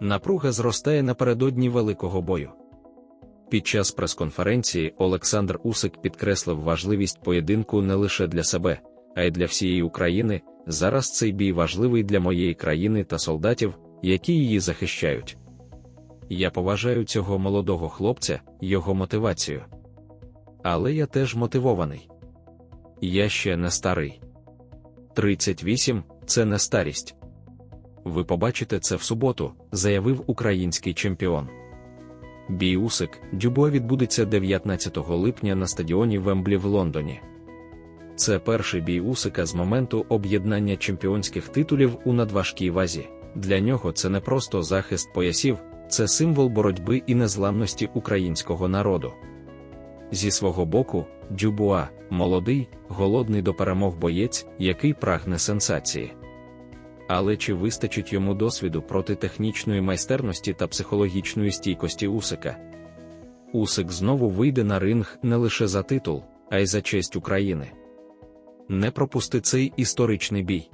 Напруга зростає напередодні великого бою. Під час прес-конференції Олександр Усик підкреслив важливість поєдинку не лише для себе, а й для всієї України. Зараз цей бій важливий для моєї країни та солдатів, які її захищають. Я поважаю цього молодого хлопця, його мотивацію. Але я теж мотивований. Я ще не старий. 38 це не старість. Ви побачите це в суботу, заявив український чемпіон. Бій Усик Дюбо відбудеться 19 липня на стадіоні Вемблі в Лондоні. Це перший бій Усика з моменту об'єднання чемпіонських титулів у надважкій вазі. Для нього це не просто захист поясів, це символ боротьби і незламності українського народу. Зі свого боку, Дюбуа молодий, голодний до перемог боєць, який прагне сенсації. Але чи вистачить йому досвіду проти технічної майстерності та психологічної стійкості Усика? Усик знову вийде на ринг не лише за титул, а й за честь України. Не пропусти цей історичний бій.